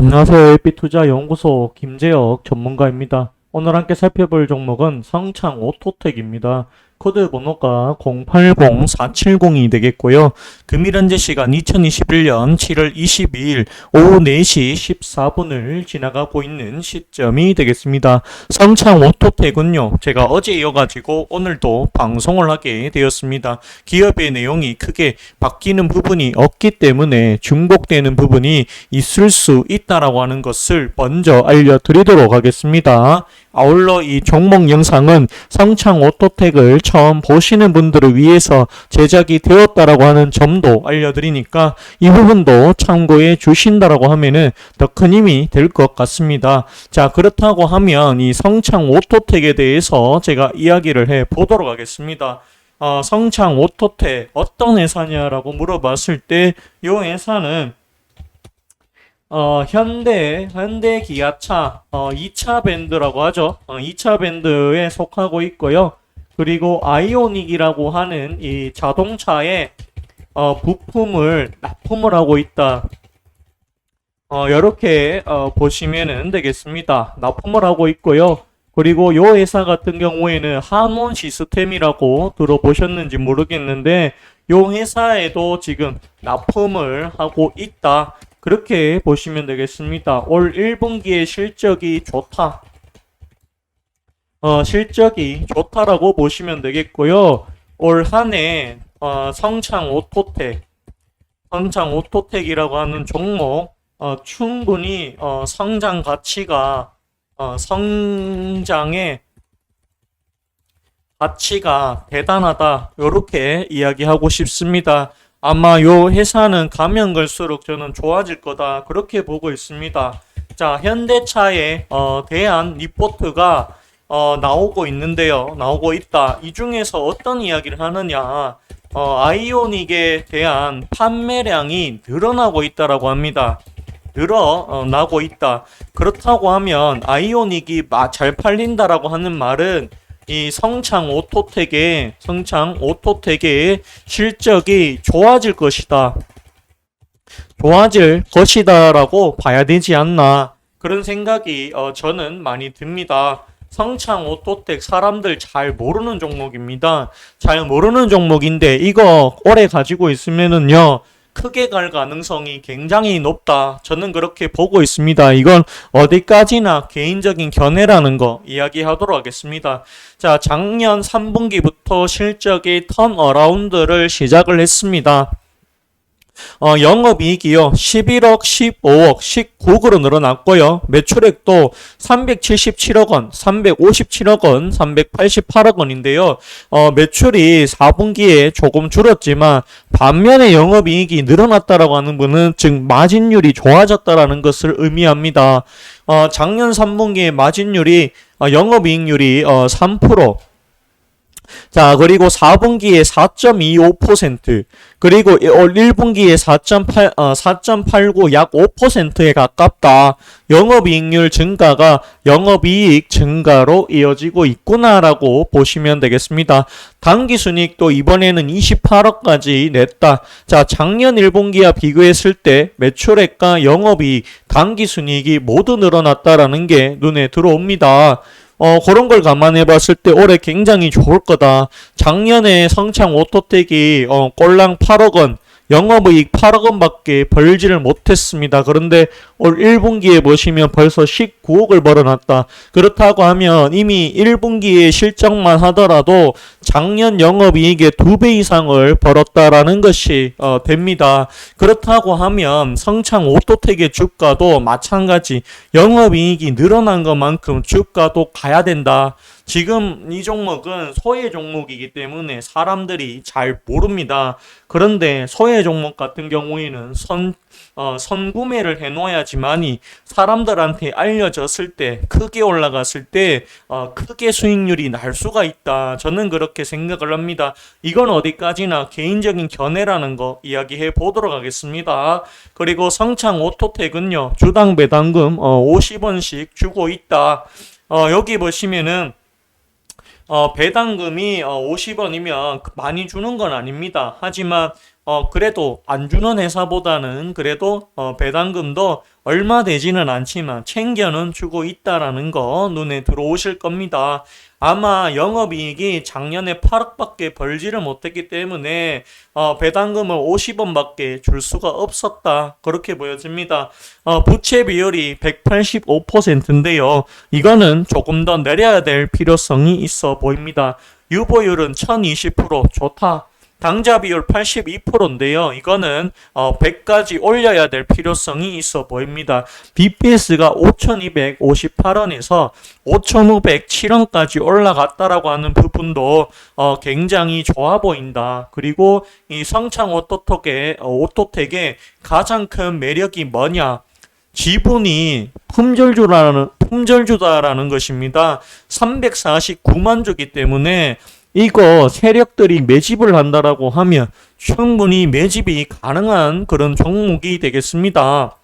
안녕하세요. LB투자연구소 김재혁 전문가입니다. 오늘 함께 살펴볼 종목은 성창 오토텍입니다. 코드 번호가 080470이 되겠고요. 금일 현재 시간 2021년 7월 22일 오후 4시 14분을 지나가고 있는 시점이 되겠습니다. 성창 오토텍은요. 제가 어제 이어가지고 오늘도 방송을 하게 되었습니다. 기업의 내용이 크게 바뀌는 부분이 없기 때문에 중복되는 부분이 있을 수 있다라고 하는 것을 먼저 알려드리도록 하겠습니다. 아울러 이 종목 영상은 성창 오토텍을 처음 보시는 분들을 위해서 제작이 되었다라고 하는 점도 알려드리니까 이 부분도 참고해 주신다라고 하면은 더 큰 힘이 될 것 같습니다. 자, 그렇다고 하면 이 성창 오토텍에 대해서 제가 이야기를 해 보도록 하겠습니다. 어, 성창 오토텍 어떤 회사냐라고 물어봤을 때 이 회사는 어, 현대, 현대 기아차, 어, 2차 밴드라고 하죠. 어, 2차 밴드에 속하고 있고요. 그리고 아이오닉이라고 하는 이 자동차에, 어, 부품을 납품을 하고 있다. 어, 이렇게, 어, 보시면은 되겠습니다. 납품을 하고 있고요. 그리고 요 회사 같은 경우에는 한원 시스템이라고 들어보셨는지 모르겠는데, 요 회사에도 지금 납품을 하고 있다. 그렇게 보시면 되겠습니다. 올 1분기의 실적이 좋다. 어, 실적이 좋다라고 보시면 되겠고요. 올 한해 어, 성창 오토텍, 성창 오토텍이라고 하는 종목 어, 충분히 어, 성장 가치가 어, 성장의 가치가 대단하다. 이렇게 이야기하고 싶습니다. 아마 요 회사는 가면 갈수록 저는 좋아질 거다. 그렇게 보고 있습니다. 자, 현대차에 어, 대한 리포트가 어, 나오고 있는데요. 나오고 있다. 이 중에서 어떤 이야기를 하느냐. 어, 아이오닉에 대한 판매량이 늘어나고 있다라고 합니다. 늘어나고 있다. 그렇다고 하면 아이오닉이 마- 잘 팔린다라고 하는 말은 이 성창 오토텍의 성창 오토텍의 실적이 좋아질 것이다. 좋아질 것이다라고 봐야 되지 않나 그런 생각이 어, 저는 많이 듭니다. 성창 오토텍 사람들 잘 모르는 종목입니다. 잘 모르는 종목인데 이거 오래 가지고 있으면은요. 크게 갈 가능성이 굉장히 높다. 저는 그렇게 보고 있습니다. 이건 어디까지나 개인적인 견해라는 거 이야기하도록 하겠습니다. 자, 작년 3분기부터 실적이 턴어라운드를 시작을 했습니다. 어, 영업이익이요. 11억, 15억, 19억으로 늘어났고요. 매출액도 377억 원, 357억 원, 388억 원인데요. 어, 매출이 4분기에 조금 줄었지만 반면에 영업이익이 늘어났다라고 하는 분은 즉 마진율이 좋아졌다라는 것을 의미합니다. 어, 작년 3분기에 마진율이 어, 영업이익률이 어, 3%, 자, 그리고 4분기에 4.25%, 그리고 올 1분기에 4.8, 어, 4.89, 약 5%에 가깝다. 영업이익률 증가가 영업이익 증가로 이어지고 있구나라고 보시면 되겠습니다. 당기순이익도 이번에는 28억까지 냈다. 자, 작년 1분기와 비교했을 때 매출액과 영업이익, 당기순이익이 모두 늘어났다라는 게 눈에 들어옵니다. 어, 그런 걸 감안해 봤을 때 올해 굉장히 좋을 거다. 작년에 성창 오토텍이 어, 꼴랑 8억 원, 영업이익 8억 원밖에 벌지를 못했습니다. 그런데 올 1분기에 보시면 벌써 19억을 벌어놨다. 그렇다고 하면 이미 1분기의 실적만 하더라도 작년 영업이익의 2배 이상을 벌었다라는 것이 어, 됩니다. 그렇다고 하면 성창 오토텍의 주가도 마찬가지 영업이익이 늘어난 것만큼 주가도 가야 된다. 지금 이 종목은 소외 종목이기 때문에 사람들이 잘 모릅니다. 그런데 소외 종목 같은 경우에는 선, 어, 선구매를 해놓아야 지만이 사람들한테 알려졌을 때, 크게 올라갔을 때, 어, 크게 수익률이 날 수가 있다. 저는 그렇게 생각을 합니다. 이건 어디까지나 개인적인 견해라는 거 이야기해 보도록 하겠습니다. 그리고 성창 오토텍은요, 주당 배당금 어, 50원씩 주고 있다. 어, 여기 보시면은 어, 배당금이 어, 50원이면 많이 주는 건 아닙니다. 하지만 어, 그래도 안 주는 회사보다는 그래도 어, 배당금도 얼마 되지는 않지만 챙겨는 주고 있다라는 거 눈에 들어오실 겁니다. 아마 영업이익이 작년에 8억밖에 벌지를 못했기 때문에 어, 배당금을 50원밖에 줄 수가 없었다. 그렇게 보여집니다. 어, 부채 비율이 185%인데요. 이거는 조금 더 내려야 될 필요성이 있어 보입니다. 유보율은 1020% 좋다. 당좌 비율 82%인데요. 이거는 어, 100까지 올려야 될 필요성이 있어 보입니다. BPS가 5,258원에서 5,507원까지 올라갔다라고 하는 부분도 어, 굉장히 좋아 보인다. 그리고 이 성창 오토톡의 어, 오토텍의 가장 큰 매력이 뭐냐? 지분이 품절주라는 품절주다라는 것입니다. 349만 주기 때문에 이거 세력들이 매집을 한다라고 하면 충분히 매집이 가능한 그런 종목이 되겠습니다.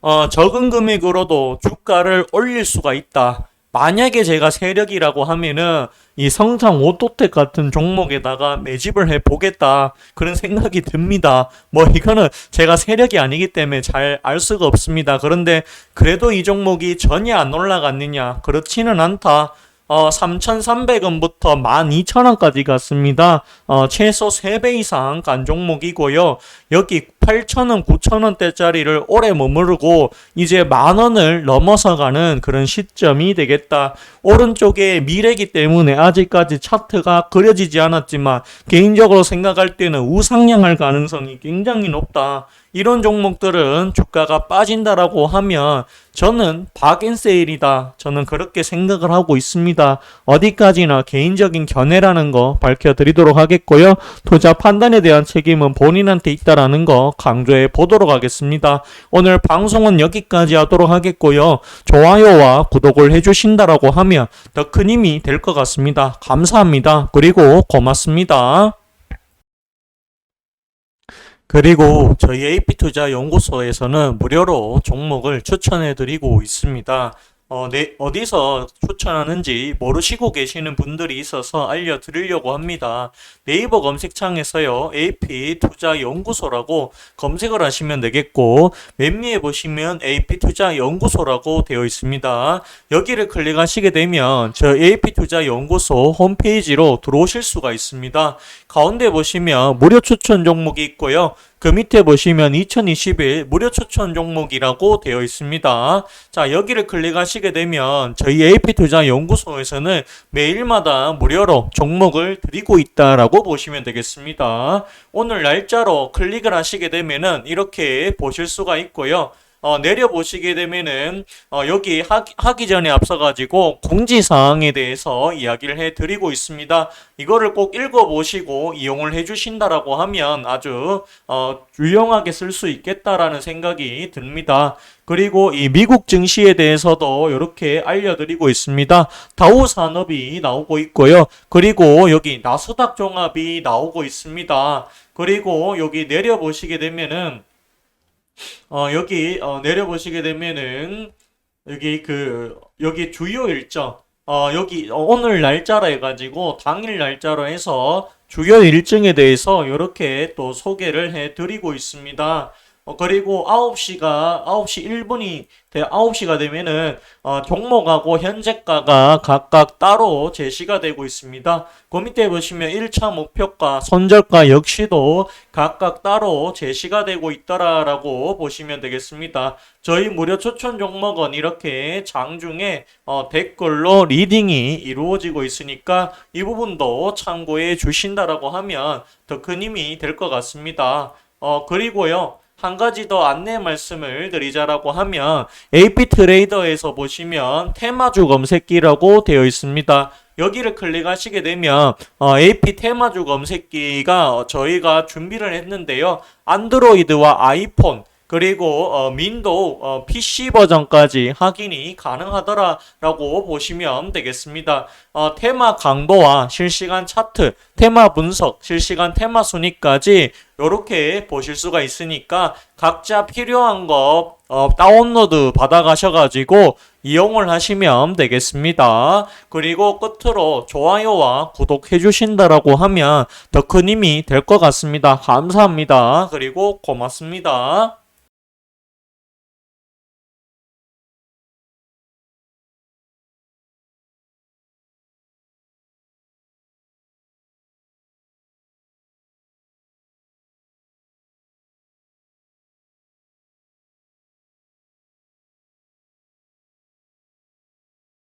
어, 적은 금액으로도 주가를 올릴 수가 있다. 만약에 제가 세력이라고 하면은 이 성장 오토텍 같은 종목에다가 매집을 해 보겠다 그런 생각이 듭니다. 뭐 이거는 제가 세력이 아니기 때문에 잘 알 수가 없습니다. 그런데 그래도 이 종목이 전혀 안 올라갔느냐? 그렇지는 않다. 어, 3,300원부터 12,000원까지 갔습니다. 어, 최소 3배 이상 간 종목이고요. 여기 8,000원, 9,000원대짜리를 오래 머무르고 이제 만 원을 넘어서 가는 그런 시점이 되겠다. 오른쪽에 미래기 때문에 아직까지 차트가 그려지지 않았지만 개인적으로 생각할 때는 우상향할 가능성이 굉장히 높다. 이런 종목들은 주가가 빠진다라고 하면 저는 박앤세일이다. 저는 그렇게 생각을 하고 있습니다. 어디까지나 개인적인 견해라는 거 밝혀드리도록 하겠고요. 투자 판단에 대한 책임은 본인한테 있다라는 거 강조해 보도록 하겠습니다. 오늘 방송은 여기까지 하도록 하겠고요. 좋아요와 구독을 해주신다라고 하면 더 큰 힘이 될 것 같습니다. 감사합니다. 그리고 고맙습니다. 그리고 저희 AP투자 연구소에서는 무료로 종목을 추천해 드리고 있습니다. 어, 네, 어디서 추천하는지 모르시고 계시는 분들이 있어서 알려드리려고 합니다. 네이버 검색창에서요, AP 투자 연구소라고 검색을 하시면 되겠고, 맨 위에 보시면 AP 투자 연구소라고 되어 있습니다. 여기를 클릭하시게 되면 저 AP 투자 연구소 홈페이지로 들어오실 수가 있습니다. 가운데 보시면 무료 추천 종목이 있고요. 그 밑에 보시면 2021 무료 추천 종목이라고 되어 있습니다. 자, 여기를 클릭하시게 되면 저희 AP투자 연구소에서는 매일마다 무료로 종목을 드리고 있다라고 보시면 되겠습니다. 오늘 날짜로 클릭을 하시게 되면은 이렇게 보실 수가 있고요. 어, 내려보시게 되면은 어, 여기 하기, 하기 전에 앞서가지고 공지사항에 대해서 이야기를 해드리고 있습니다. 이거를 꼭 읽어보시고 이용을 해주신다라고 하면 아주 어, 유용하게 쓸 수 있겠다라는 생각이 듭니다. 그리고 이 미국 증시에 대해서도 이렇게 알려드리고 있습니다. 다우 산업이 나오고 있고요. 그리고 여기 나스닥 종합이 나오고 있습니다. 그리고 여기 내려보시게 되면은 어, 여기 어, 내려보시게 되면은 여기 그 여기 주요 일정 어, 여기 어, 오늘 날짜로 해가지고 당일 날짜로 해서 주요 일정에 대해서 이렇게 또 소개를 해드리고 있습니다. 어, 그리고 9시가 9시 1분이 9시가 되면은 어, 종목하고 현재가가 각각 따로 제시가 되고 있습니다. 그 밑에 보시면 1차 목표가, 손절가 역시도 각각 따로 제시가 되고 있더라라고 보시면 되겠습니다. 저희 무료 추천 종목은 이렇게 장중에 어, 댓글로 리딩이 이루어지고 있으니까 이 부분도 참고해 주신다라고 하면 더 큰 힘이 될 것 같습니다. 어, 그리고요. 한 가지 더 안내 말씀을 드리자라고 하면 AP 트레이더에서 보시면 테마주 검색기라고 되어 있습니다. 여기를 클릭하시게 되면 어, AP 테마주 검색기가 저희가 준비를 했는데요. 안드로이드와 아이폰 그리고 어, 윈도우 어, PC 버전까지 확인이 가능하더라라고 보시면 되겠습니다. 어, 테마 강도와 실시간 차트, 테마 분석, 실시간 테마 순위까지 이렇게 보실 수가 있으니까 각자 필요한 거 어, 다운로드 받아가셔가지고 이용을 하시면 되겠습니다. 그리고 끝으로 좋아요와 구독해 주신다라고 하면 더 큰 힘이 될 것 같습니다. 감사합니다. 그리고 고맙습니다.